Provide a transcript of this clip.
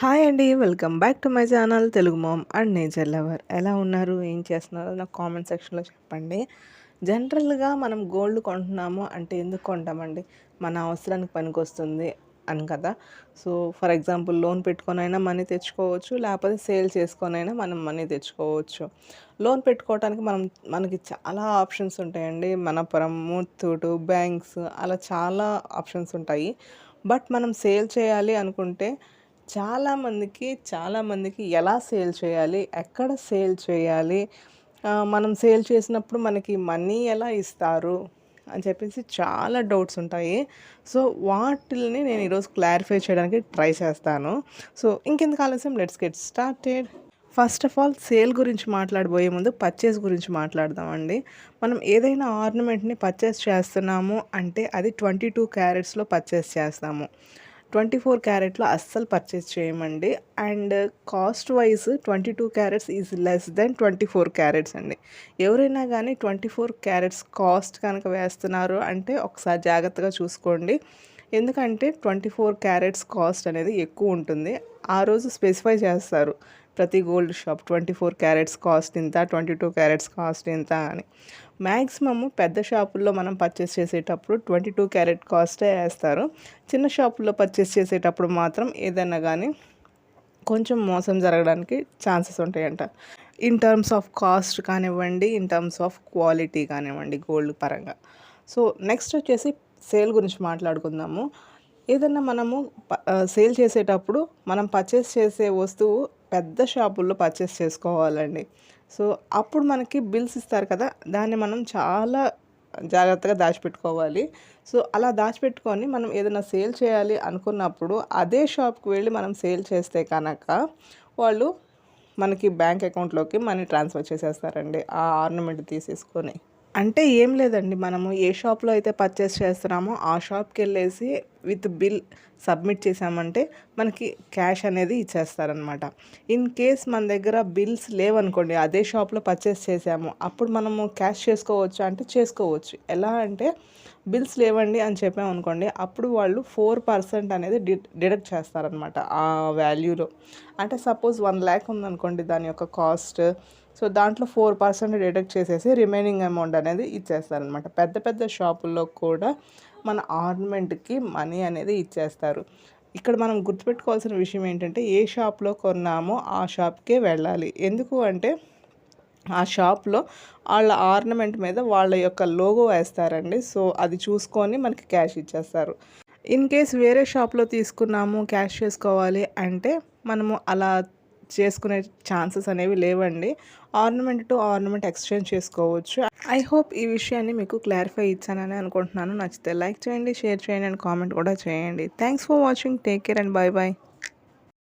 Hi అండి welcome back to my channel Telugu mom and nature lover. ఎలా ఉన్నారు? ఏం చేస్తున్నారు? నాకు కామెంట్ సెక్షన్లో చెప్పండి. జనరల్గా మనం గోల్డ్ కొంటున్నాము అంటే ఎందుకు కొంటామండి? మన అవసరానికి పనికొస్తుంది అని కదా. సో ఫర్ ఎగ్జాంపుల్ లోన్ పెట్టుకొనైనా మనీ తెచ్చుకోవచ్చు లేకపోతే సేల్ చేసుకొనైనా మనం మనీ తెచ్చుకోవచ్చు. లోన్ పెట్టుకోవడానికి మనం మనకి చాలా ఆప్షన్స్ ఉంటాయండి. మనపురం ముత్తూటు బ్యాంక్స్ అలా చాలా ఆప్షన్స్ ఉంటాయి. బట్ మనం సేల్ చేయాలి అనుకుంటే చాలామందికి చాలామందికి ఎలా సేల్ చేయాలి ఎక్కడ సేల్ చేయాలి మనం సేల్ చేసినప్పుడు మనకి మనీ ఎలా ఇస్తారు అని చెప్పేసి చాలా డౌట్స్ ఉంటాయి. సో వాటిని నేను ఈరోజు క్లారిఫై చేయడానికి ట్రై చేస్తాను. సో ఇంకెందుకు ఆలస్యం? Let's get started first of all sale గురించి మాట్లాడబోయే ముందు పర్చేస్ గురించి మాట్లాడదామండి. మనం ఏదైనా ఆర్నమెంట్ని పర్చేస్ చేస్తున్నాము అంటే అది ట్వంటీ టూ క్యారెట్స్లో పర్చేస్ చేస్తాము. ట్వంటీ ఫోర్ క్యారెట్లో అస్సలు పర్చేస్ చేయమండి. And cost wise twenty two carats is less than twenty four carats అండి. ఎవరైనా కానీ ట్వంటీ ఫోర్ క్యారెట్స్ కాస్ట్ కనుక వేస్తున్నారు అంటే ఒకసారి జాగ్రత్తగా చూసుకోండి. ఎందుకంటే ట్వంటీ ఫోర్ క్యారెట్స్ కాస్ట్ అనేది ఎక్కువ ఉంటుంది. ఆ రోజు స్పెసిఫై చేస్తారు. ప్రతి gold shop twenty four carats cost ఇంత ట్వంటీ టూ క్యారెట్స్ కాస్ట్ ఇంత అని. మ్యాక్సిమమ్ పెద్ద షాపుల్లో మనం పర్చేస్ చేసేటప్పుడు ట్వంటీ టూ క్యారెట్ కాస్టే వేస్తారు. చిన్న షాపుల్లో పర్చేస్ చేసేటప్పుడు మాత్రం ఏదైనా కానీ కొంచెం మోసం జరగడానికి ఛాన్సెస్ ఉంటాయంట. ఇన్ టర్మ్స్ ఆఫ్ కాస్ట్ కానివ్వండి ఇన్ టర్మ్స్ ఆఫ్ క్వాలిటీ కానివ్వండి గోల్డ్ పరంగా. సో నెక్స్ట్ వచ్చేసి సేల్ గురించి మాట్లాడుకుందాము. ఏదన్నా మనము సేల్ చేసేటప్పుడు మనం పర్చేస్ చేసే వస్తువు పెద్ద షాపుల్లో పర్చేస్ చేసుకోవాలండి. సో అప్పుడు మనకి బిల్స్ ఇస్తారు కదా దాన్ని మనం చాలా జాగ్రత్తగా దాచిపెట్టుకోవాలి. సో అలా దాచిపెట్టుకొని మనం ఏదైనా సేల్ చేయాలి అనుకున్నప్పుడు అదే షాప్కి వెళ్ళి మనం సేల్ చేస్తే కనుక వాళ్ళు మనకి బ్యాంక్ అకౌంట్లోకి మనీ ట్రాన్స్ఫర్ చేసేస్తారండి ఆ ఆర్నమెంట్ తీసేసుకొని. అంటే ఏం లేదండి. మనము ఏ షాప్లో అయితే పర్చేస్ చేస్తున్నామో ఆ షాప్కి వెళ్ళేసి విత్ బిల్ సబ్మిట్ చేసామంటే మనకి క్యాష్ అనేది ఇచ్చేస్తారనమాట ఇన్ కేస్ మన దగ్గర బిల్స్ లేవనుకోండి అదే షాప్లో పర్చేస్ చేసాము అప్పుడు మనము క్యాష్ చేసుకోవచ్చు అంటే చేసుకోవచ్చు. ఎలా అంటే బిల్స్ లేవండి అని చెప్పామనుకోండి అప్పుడు వాళ్ళు ఫోర్ పర్సెంట్ అనేది డి డిడక్ట్ చేస్తారనమాట ఆ వాల్యూలో. అంటే సపోజ్ వన్ ల్యాక్ ఉందనుకోండి దాని యొక్క కాస్ట్ సో దాంట్లో ఫోర్ పర్సెంట్ డిడక్ట్ చేసేసి రిమైనింగ్ అమౌంట్ అనేది ఇచ్చేస్తారనమాట పెద్ద పెద్ద షాపుల్లో కూడా మన ఆర్నమెంట్కి మనీ అనేది ఇచ్చేస్తారు. ఇక్కడ మనం గుర్తుపెట్టుకోవాల్సిన విషయం ఏంటంటే ఏ షాప్లో కొన్నామో ఆ షాప్కే వెళ్ళాలి. ఎందుకు అంటే ఆ షాప్లో వాళ్ళ ఆర్నమెంట్ మీద వాళ్ళ యొక్క లోగో వేస్తారండి. సో అది చూసుకొని మనకి క్యాష్ ఇచ్చేస్తారు. ఇన్ కేస్ వేరే షాప్లో తీసుకున్నాము క్యాష్ చేసుకోవాలి అంటే మనము అలా చేసుకునే ఛాన్సెస్ అనేవి లేవండి. ఆర్నమెంట్ టు ఆర్నమెంట్ ఎక్స్చేంజ్ చేసుకోవచ్చు. ఐ హోప్ ఈ విషయాన్ని మీకు క్లారిఫై ఇచ్చానని అనుకుంటున్నాను. నచ్చితే లైక్ చేయండి షేర్ చేయండి అండ్ కామెంట్ కూడా చేయండి. Thanks for watching. Take care and bye bye